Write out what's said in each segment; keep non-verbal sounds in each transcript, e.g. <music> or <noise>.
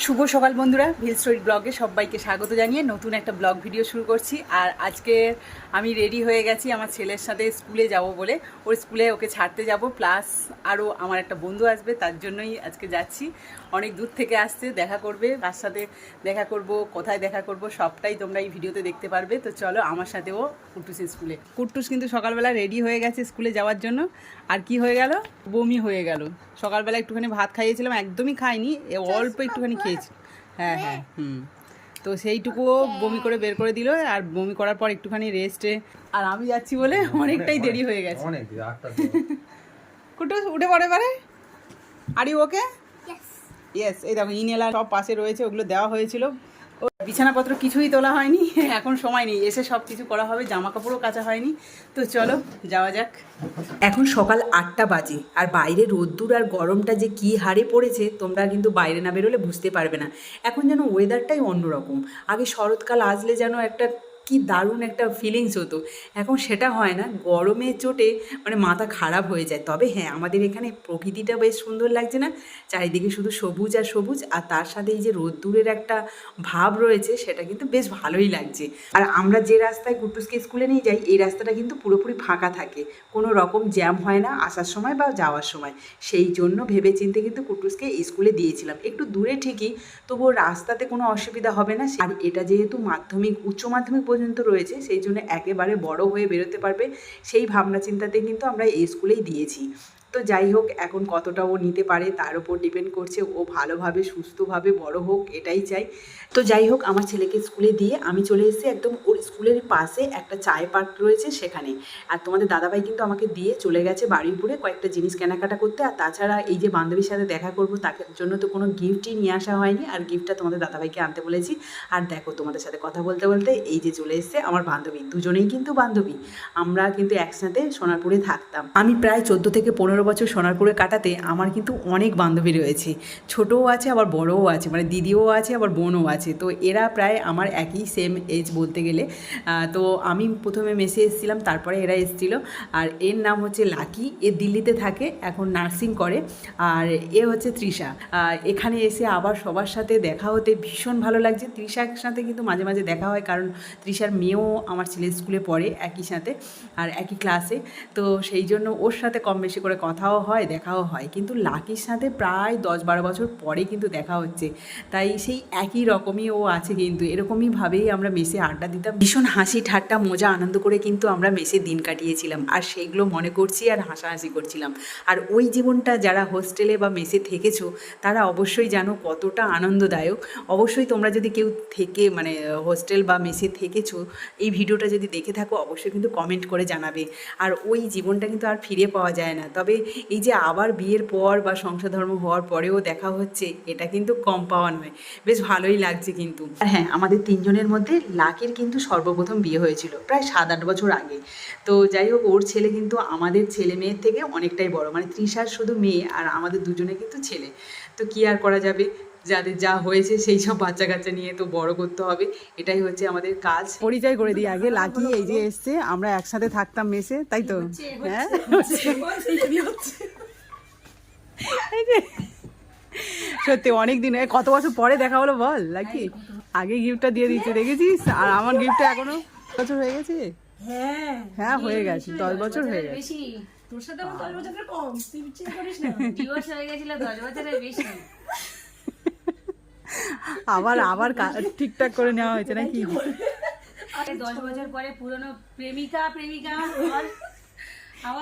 শুভ সকাল বন্ধুরা ভিল স্টোরি ব্লগে সবাইকে স্বাগত জানিয়ে নতুন একটা ব্লগ ভিডিও শুরু করছি। আর আজকে আমি রেডি হয়ে গেছি আমার ছেলের সাথে স্কুলে যাব বলে। ওর স্কুলে ওকে ছাড়তে যাব প্লাস আরও আমার একটা বন্ধু আসবে, তার জন্যই আজকে যাচ্ছি। অনেক দূর থেকে আসছে দেখা করবে তার সাথে দেখা করব কোথায় দেখা করব সবটাই তোমরা এই ভিডিওতে দেখতে পারবে। তো চলো আমার সাথেও কুট্টুসের স্কুলে। কুট্টুস কিন্তু সকালবেলা রেডি হয়ে গেছে স্কুলে যাওয়ার জন্য। আর কি হয়ে গেল? বমি হয়ে গেল। সকালবেলা একটুখানি ভাত খাইয়েছিলাম একদমই খাইনি এ অল্প একটুখানি খেয়েছি। হ্যাঁ হ্যাঁ হুম। তো সেইটুকুও বমি করে বের করে দিল আর বমি করার পর একটুখানি রেস্টে আর আমি যাচ্ছি বলে অনেকটাই দেরি হয়ে গেছে। অনেক আটটা <laughs> কুটু উঠে পড়ে পারে আর ওকে? ইয়েস এই দেখো ইনহেলার সব পাশে রয়েছে, ওগুলো দেওয়া হয়েছিল। ও, বিছানাপত্র কিছুই তোলা হয়নি, <laughs> এখন সময় নেই, এসে সব কিছু করা হবে জামা কাপড়ও কাচা হয়নি। তো চলো, যাওয়া যাক। এখন সকাল আটটা বাজে, আর বাইরে রোদ্দুর আর গরমটা যে কী হারে পড়েছে, তোমরা কিন্তু বাইরে না বেরোলে বুঝতে পারবে না। এখন যেন ওয়েদারটাই অন্যরকম। আগে শরৎকাল আসলে যেন একটা কি দারুণ একটা ফিলিংস হতো। এখন সেটা হয় না, গরমে চোটে মানে মাথা খারাপ হয়ে যায়। তবে হ্যাঁ আমাদের এখানে প্রকৃতিটা বেশ সুন্দর লাগছে না? চারিদিকে শুধু সবুজ আর সবুজ, আর তার সাথে এই যে রোদ্দুরের একটা ভাব রয়েছে, সেটা কিন্তু বেশ ভালোই লাগছে। আর আমরা যে রাস্তায় কুটুসকে স্কুলে নিয়ে যাই, এই রাস্তাটা কিন্তু পুরোপুরি ফাঁকা থাকে। কোনো রকম জ্যাম হয় না, আসার সময় বা যাওয়ার সময়। সেই জন্য ভেবে চিন্তে কিন্তু কুটুসকে স্কুলে দিয়েছিলাম। একটু দূরে ঠিকই, তবুও রাস্তাতে কোনো অসুবিধা হবে না। আর এটা যেহেতু মাধ্যমিক, উচ্চ মাধ্যমিক পর্যন্ত রয়েছে, সেই জন্য একেবারে বড় হয়ে বেরোতে পারবে, সেই ভাবনা চিন্তাতে কিন্তু আমরা এই স্কুলেই দিয়েছি। তো যাই হোক, এখন কতটা ও নিতে পারে তার উপর ডিপেন্ড করছে। ও ভালোভাবে, সুস্থভাবে বড় হোক, এটাই চাই। তো যাই হোক, আমার ছেলেকে স্কুলে দিয়ে আমি চলে এসেছি একদম ওর স্কুলের পাশে একটা চায় পার্ক রয়েছে সেখানে। আর তোমাদের দাদাভাই কিন্তু আমাকে দিয়ে চলে গেছে বাড়ির উপরে কয়েকটা জিনিস কেনাকাটা করতে। আর তাছাড়া এই যে বান্ধবীর সাথে দেখা করব, তাকে জন্য তো কোনো গিফটই নিয়ে আসা হয়নি। আর গিফটটা তোমাদের দাদাভাইকে আনতে বলেছি। আর দেখো, তোমাদের সাথে কথা বলতে বলতে এই যে চলে এসছে আমার বান্ধবী। দুজনেই কিন্তু বান্ধবী। আমরা কিন্তু একসাথে সোনারপুরে থাকতাম। আমি প্রায় চোদ্দ থেকে পনেরো বছর সোনারপুরে কাটাতে আমার কিন্তু অনেক বান্ধবী রয়েছে। ছোটও আছে, আবার বড়ও আছে মানে দিদিও আছে, আবার বোনও আছে। তো এরা প্রায় আমার একই সেম এজ বলতে গেলে। তো আমি প্রথমে মেসে এসেছিলাম, তারপরে এরা এসেছিল। আর এর নাম হচ্ছে লাকি, এ দিল্লিতে থাকে, এখন নার্সিং করে। আর এ হচ্ছে তৃষা। এখানে এসে আবার সবার সাথে দেখা হতে ভীষণ ভালো লাগছে। তৃষার সাথে কিন্তু মাঝে মাঝে দেখা হয়, কারণ তৃষার মেয়েও আমার ছেলে স্কুলে পড়ে একই সাথে, আর একই ক্লাসে তো সেই জন্য ওর সাথে কম বেশি করে কথাও হয়, দেখাও হয়। কিন্তু লাকির সাথে প্রায় দশ বারো বছর পরে কিন্তু দেখা হচ্ছে। তাই সেই একই রকমই ও আছে কিন্তু। এরকমই ভাবেই আমরা মেসে আড্ডা দিতাম। ভীষণ হাসি ঠাট্টা, মজা, আনন্দ করে কিন্তু আমরা মেসে দিন কাটিয়েছিলাম। আর সেইগুলো মনে করছি আর হাসাহাসি করছিলাম। আর ওই জীবনটা যারা হোস্টেলে বা মেসে থেকেছো, তারা অবশ্যই জানো কতটা আনন্দদায়ক। অবশ্যই তোমরা যদি কেউ থেকে মানে হোস্টেল বা মেসে থেকেছো, এই ভিডিওটা যদি দেখে থাকো, অবশ্যই কিন্তু কমেন্ট করে জানাবে। আর ওই জীবনটা কিন্তু আর ফিরে পাওয়া যায় না। তবে এই যে আবার বিয়ের পর বা সংসার ধর্ম হওয়ার পরেও দেখা হচ্ছে, এটা কিন্তু কম পাওয়া নয়। বেশ ভালোই লাগছে কিন্তু। হ্যাঁ আমাদের তিনজনের মধ্যে লাকের কিন্তু সর্বপ্রথম বিয়ে হয়েছিল, প্রায় সাত আট বছর আগে। তো যাই হোক, ওর ছেলে কিন্তু আমাদের ছেলে মেয়ের থেকে অনেকটাই বড়। মানে ত্রিশার শুধু মেয়ে আর আমাদের দুজনে কিন্তু ছেলে। তো কি আর করা যাবে? যাদের যা হয়েছে সেই সব বাচ্চা কাচ্চা নিয়ে তো বড় করতে হবে। এটাই হচ্ছে আমাদের কাজ। পরিচয় করে দিই আগে লাকি এই যে এসছে আমরা একসাথে থাকতাম মেসে তাই তো? হ্যাঁ? সত্যি অনেক দিন কত বছর পরে দেখা হলো বল লাকি? আগে গিফটটা দিয়ে দিচ্ছে দেখেছিস? আর আমার গিফটটা এখনও বছর হয়ে গেছে? হ্যাঁ। হ্যাঁ হয়ে গেছে দশ বছর হয়ে গেছে। তোর সাথে আমার দশ বছরের কম তুই করিস না। <laughs> হয়ে গেছিল দশ বছরের বেশি। আবার আবার ঠিকঠাক করে নেওয়া হয়েছে নাকি? দশ বছর পরে পুরনো প্রেমিকা প্রেমিকা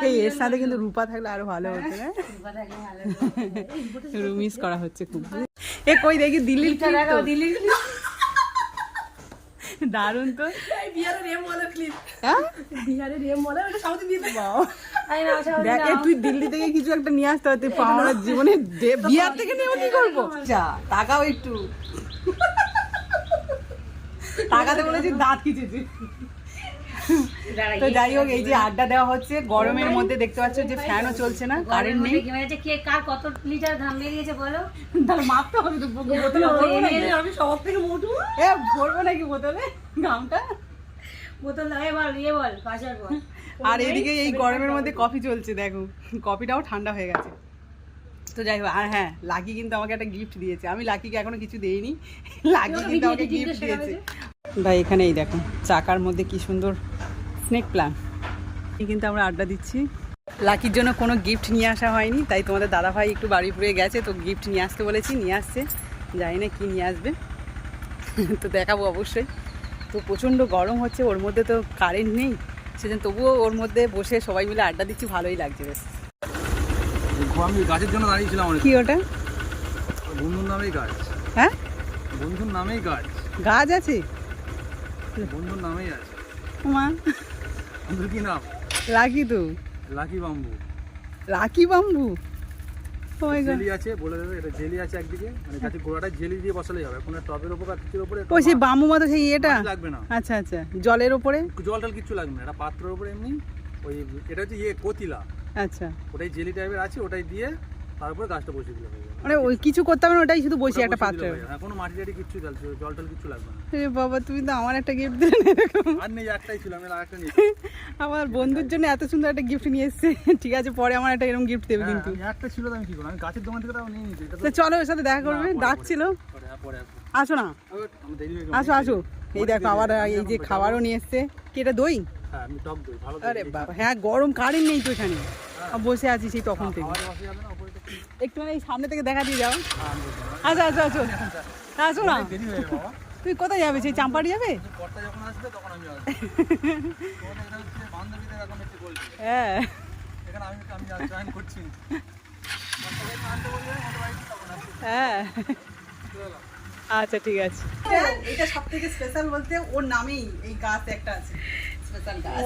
এই এর সাথে কিন্তু রূপা থাকলে আরও ভালো হতো না রূপা মিস <laughs> করা হচ্ছে খুব। এ কই দেখি দিল্লির দিল্লির <laughs> দারুণ তো। বিহারের এম বলে ক্লিপ হ্যাঁ? বিহারের এম বলে ওটা সাউথ দিয়ে দে আই না দেখ তুই দিল্লি থেকে কিছু একটা নিয়ে আসতে হবে তুই পাওনার জীবনে বিহার থেকে নিয়ে কি করব? যা টাকাও একটু। <laughs> টাকাতে বলেছি দাঁত খিচেছি। তো যাই হোক এই যে আড্ডা দেওয়া হচ্ছে গরমের মধ্যে দেখতে পাচ্ছ যে ফ্যানও চলছে না কারেন্ট নেই। কে কার কত লিটার ঘাম বেরিয়েছে বলো? তাহলে মাপতে হবে তো বোতলে আমি সবার থেকে মোটু। এ ভরবো নাকি বোতলে? গামটা? বোতল লাগে বল ইয়ে বল পাশার বল। আর এদিকে এই গরমের মধ্যে কফি চলছে দেখো। কফিটাও ঠান্ডা হয়ে গেছে। তো তো যাই হোক আর হ্যাঁ লাকি কিন্তু আমাকে একটা গিফট দিয়েছে। আমি লাকিকে এখনও কিছু দেইনি। লাকি কিন্তু আমাকে গিফট দিয়েছে। ভাই এখানেই দেখো চাকার মধ্যে কি সুন্দর স্নেক প্ল্যান কিন্তু আমরা আড্ডা দিচ্ছি। লাকির জন্য কোনো গিফট নিয়ে আসা হয়নি তাই তোমাদের দাদা ভাই একটু বাড়ি পুড়ে গেছে তো গিফট নিয়ে আসতে বলেছি নিয়ে আসছে। জানি না কী নিয়ে আসবে। তো দেখাবো অবশ্যই। তো প্রচণ্ড গরম হচ্ছে ওর মধ্যে তো কারেন্ট নেই সেজন্য তবুও ওর মধ্যে বসে সবাই মিলে আড্ডা দিচ্ছি ভালোই লাগছে বেশ। আমি গাছের জন্য দাঁড়িয়েছিলাম কি ওটা? বন্ধুর নামেই গাছ। হ্যাঁ? বন্ধুর নামেই গাছ। গাছ আছে? বন্ধুর নামেই আছে। মা বন্ধুর কি নাম? লাকি তো। Lucky bamboo. Lucky bamboo? Oh jelly আছে বলে দেবে এটা জেলি আছে একদিকে। মানে গোড়াটা জেলি দিয়ে বসালেই হবে। কোনো টবের উপর আর কিছুর উপরে ও সেই মতো সেই এটা লাগবে না। আচ্ছা আচ্ছা। জলের ওপরে? জল টল কিচ্ছু লাগবে না। এটা পাত্রের উপরে এমনি ওই এটা হচ্ছে ইয়ে কতিলা। আচ্ছা। ওটাই জেলি টাইপের আছে ওটাই দিয়ে গাছটা বসিয়ে দিলে হয়ে যাবে মানে ওই কিছু করতে হবে না ওটাই শুধু বসি একটা বসিয়ে পাত্রে। হয়ে। হ্যাঁ, কোনো মাটি টাটি কিচ্ছু জল জল টল কিচ্ছু লাগবে না। এ বাবা তুমি তো আমার একটা গিফট দিলে এরকম। আর নেই একটাই ছিল আমি নিয়ে <laughs> আমার বন্ধুর জন্য এত সুন্দর একটা গিফট নিয়ে এসেছে। <laughs> ঠিক আছে পরে আমার একটা এরকম গিফট দেবে কিন্তু। একটা ছিল আমি কি করব? আমি গাছের দোকান থেকে তাও নিয়ে নিয়েছি এটা তো চলো ওর সাথে দেখা করবে ডাকছিল পরে। হ্যাঁ। আসো না। হয়ে। আসো আসো। এই দেখো আবার এই যে খাবারও নিয়ে এসছে। কি এটা দই? হ্যাঁ আরে বাবা হ্যাঁ গরম কারেন্ট নেই তো এখানে। বসে আছি সেই তখন থেকে। না একটু এই সামনে থেকে দেখা দিয়ে যাও। হ্যাঁ, আমি বলছি না। আসো না হয়ে বাবা। তুই কোথায় যাবে? সেই চাম্পাটি যাবে? কর্তা যখন আসবে তখন আমি আসব তোমাদের এটা হচ্ছে বান্ধবীদের এখন একটু বলছি হ্যাঁ। হ্যাঁ। আচ্ছা ঠিক আছে। এটা সব থেকে স্পেশাল বলতে ওর নামেই এই গাছ একটা আছে। স্পেশাল গাছ।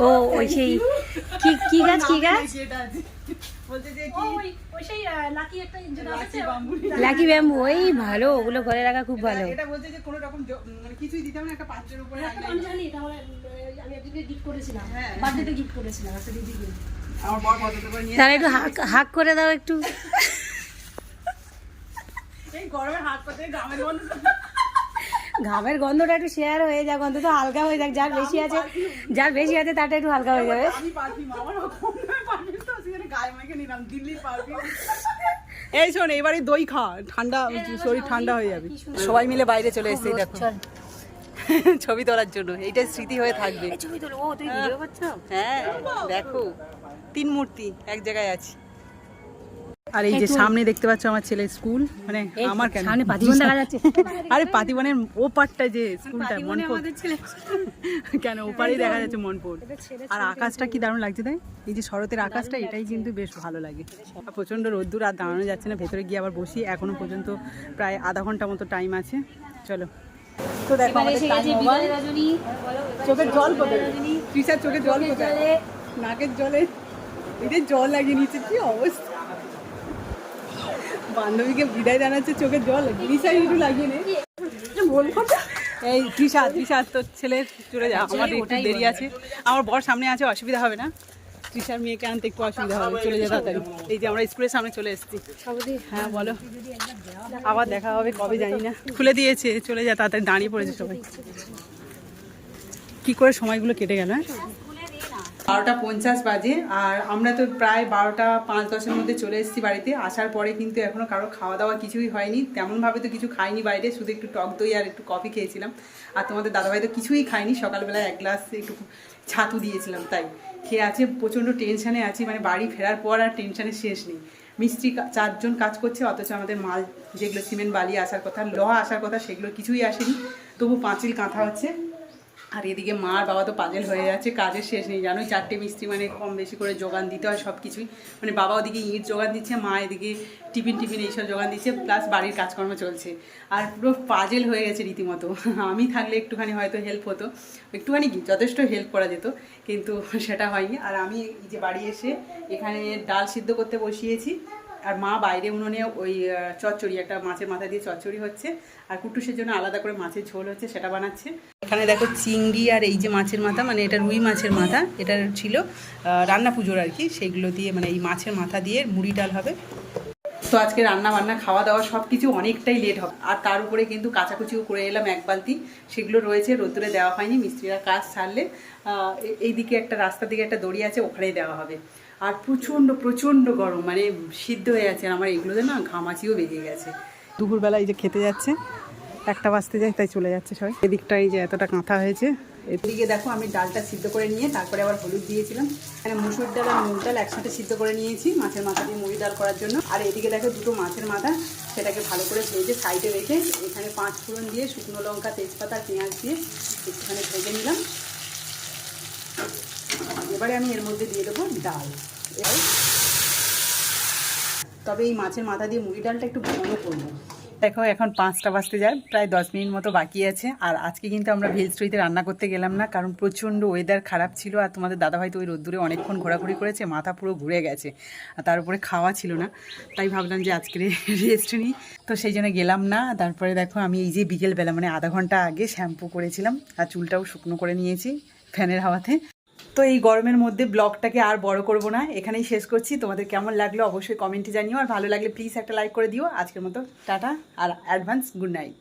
ও ওই সেই কি কি গাছ কি গাছ? লাকি একটা ইঞ্জিন আছে বাম্বু লাকি ব্যাম্বু। ওই ভালো ওগুলো ঘরে রাখা খুব ভালো। এটা বলতে যে কোনো রকম মানে কিছুই দিতে না একটা পাত্রের উপরে আমি জানি এটা আমি একদিকে গিফট করেছিলাম হ্যাঁ। বার্থডেতে গিফট করেছিলাম একটা দিদিকে। আমার বর কতটা করে নিয়ে তাহলে একটু হাক হাক করে দাও একটু। এই গরমে গন্ধ ঘামের গন্ধটা একটু শেয়ার হয়ে যাক অন্তত হালকা হয়ে যাক যার বেশি আছে যার বেশি আছে তারটা একটু হালকা হয়ে যাবে। আমি এই শোন এবারে দই খা। ঠান্ডা শরীর ঠান্ডা হয়ে যাবে। সবাই মিলে বাইরে চলে এসেছি দেখো। <laughs> ছবি তোলার জন্য এইটা স্মৃতি হয়ে থাকবে। ছবি তোলো। ও তুই ভিডিও করছ? হ্যাঁ দেখো। তিন মূর্তি এক জায়গায় আছে। আর এই যে সামনে দেখতে পাচ্ছ আমার ছেলের স্কুল মানে আমার কেন? সামনে পাতিবন দেখা যাচ্ছে। আরে পাতিবনের ও পাটটা যে স্কুলটা মনপুর। কেন ওপারেই দেখা যাচ্ছে মনপুর। আর আকাশটা কি দারুণ লাগছে তাই এই যে শরতের আকাশটা এটাই কিন্তু বেশ ভালো লাগে। আর প্রচণ্ড রোদ্দুর আর দাঁড়ানো যাচ্ছে না ভেতরে গিয়ে আবার বসি। এখনও পর্যন্ত প্রায় আধা ঘণ্টা মতো টাইম আছে। চলো। তো দেখো আমাদের চোখের জল কোথায়। তৃষার জল চোখের কোথায়? জলে। নাকের জলে? এদের জল লাগিয়ে নিচ্ছে কি অবস্থা? বান্ধবীকে বিদায় জানাচ্ছে চোখের জল তৃষা একটু লাগিয়ে নে। এই তৃষা তৃষা তোর ছেলে চলে যা আমাদের একটু দেরি আছে। আমার বর সামনে আছে অসুবিধা হবে না। তৃষার মেয়েকে আনতে একটু অসুবিধা হবে চলে যা তাড়াতাড়ি। এই যে আমরা স্কুলের সামনে চলে এসেছি। হ্যাঁ বলো। আবার দেখা হবে কবে জানি না। খুলে দিয়েছে চলে যা তাড়াতাড়ি দাঁড়িয়ে পড়েছে সবাই। কি করে সময়গুলো কেটে গেল হ্যাঁ? বারোটা পঞ্চাশ বাজে, আর আমরা তো প্রায় বারোটা পাঁচ দশের মধ্যে চলে এসেছি বাড়িতে। আসার পরে কিন্তু এখনও কারও খাওয়া দাওয়া কিছুই হয়নি। তেমনভাবে তো কিছু খাইনি বাইরে, শুধু একটু টক দই আর একটু কফি খেয়েছিলাম। আর তোমাদের দাদাভাই তো কিছুই খায়নি। সকালবেলা এক গ্লাস একটু ছাতু দিয়েছিলাম, তাই। খেয়ে আছে, প্রচণ্ড টেনশানে আছি মানে বাড়ি ফেরার পর আর টেনশানের শেষ নেই। মিস্ত্রি চারজন কাজ করছে, অথচ আমাদের মাল, যেগুলো সিমেন্ট বালি আসার কথা, লোহা আসার কথা, সেগুলো কিছুই আসেনি। তবু পাঁচিল কাঁথা হচ্ছে। আর এদিকে মার বাবা তো পাজেল হয়ে যাচ্ছে, কাজের শেষ নেই, জানোই চারটে মিস্ত্রি মানে কম বেশি করে যোগান দিতে হয় সব কিছুই মানে বাবা ওদিকে ইট যোগান দিচ্ছে, মা এদিকে টিফিন টিফিন এইসব যোগান দিচ্ছে প্লাস বাড়ির কাজকর্ম চলছে। আর পুরো পাজেল হয়ে গেছে রীতিমতো। <laughs> আমি থাকলে একটুখানি হয়তো হেল্প হতো, একটুখানি কি, যথেষ্ট হেল্প করা যেত, কিন্তু <laughs> সেটা হয়নি। আর আমি এই যে বাড়ি এসে এখানে ডাল সিদ্ধ করতে বসিয়েছি আর মা বাইরে উনুনে ওই চচ্চড়ি, একটা মাছের মাথা দিয়ে চচ্চড়ি হচ্ছে। আর কুটুসের জন্য আলাদা করে মাছের ঝোল হচ্ছে, সেটা বানাচ্ছে। এখানে দেখো চিংড়ি আর এই যে মাছের মাথা মানে এটা রুই মাছের মাথা, এটা ছিল রান্না পুজোর আর কি। সেইগুলো দিয়ে মানে এই মাছের মাথা দিয়ে মুড়ি ডাল হবে। তো আজকে রান্না বান্না, খাওয়া দাওয়া সব কিছু অনেকটাই লেট হবে। আর তার উপরে কিন্তু কাচাকুচিও করে এলাম এক বালতি। সেগুলো রয়েছে, রোদ্দুরে দেওয়া হয়নি, মিস্ত্রিরা কাজ ছাড়লে এইদিকে একটা রাস্তার দিকে একটা দড়ি আছে, ওখানেই দেওয়া হবে। আর প্রচণ্ড প্রচণ্ড গরম মানে সিদ্ধ হয়ে আর আমার এগুলোতে না ঘামাচিও বেরিয়ে গেছে। দুপুরবেলা এই যে খেতে যাচ্ছে একটা বাজতে যায় তাই চলে যাচ্ছে সবাই। এদিকটা এই যে এতটা কাঁথা হয়েছে এদিকে দেখো আমি ডালটা সিদ্ধ করে নিয়ে তারপরে আবার হলুদ দিয়েছিলাম। এখানে মুসুর ডাল আর মুগ ডাল একসাথে সিদ্ধ করে নিয়েছি মাছের মাথা দিয়ে মুড়ি ডাল করার জন্য। আর এদিকে দেখো দুটো মাছের মাথা সেটাকে ভালো করে ভেজে সাইডে রেখে এখানে পাঁচ ফোড়ন দিয়ে শুকনো লঙ্কা তেজপাতা পেঁয়াজ দিয়ে একটুখানি ভেজে নিলাম। এবারে আমি এর মধ্যে দিয়ে দেবো ডাল। তবে এই মাছের মাথা দিয়ে মুড়ি ডালটা একটু ঘন করব। দেখো, এখন পাঁচটা বাজতে যায়, প্রায় দশ মিনিট মতো বাকি আছে। আর আজকে কিন্তু আমরা ভেজ স্ট্রিতে রান্না করতে গেলাম না, কারণ প্রচণ্ড ওয়েদার খারাপ ছিল আর তোমাদের দাদাভাই তো ওই রোদ্দুরে অনেকক্ষণ ঘোরাঘুরি করেছে, মাথা পুরো ঘুরে গেছে আর তার উপরে খাওয়া ছিল না। তাই ভাবলাম যে আজকে <laughs> রেস্ট নিই। তো সেই জন্য গেলাম না, তারপরে দেখো আমি এই যে বিকেলবেলা মানে আধা ঘণ্টা আগে শ্যাম্পু করেছিলাম আর চুলটাও শুকনো করে নিয়েছি ফ্যানের হাওয়াতে। তো এই গরমের মধ্যে ব্লগটাকে আর বড় করব না। এখানেই শেষ করছি। তোমাদের কেমন লাগল অবশ্যই কমেন্টে জানিও। আর ভালো লাগলে প্লিজ একটা লাইক করে দিও। আজকের মতো টাটা, আর অ্যাডভান্স গুড নাইট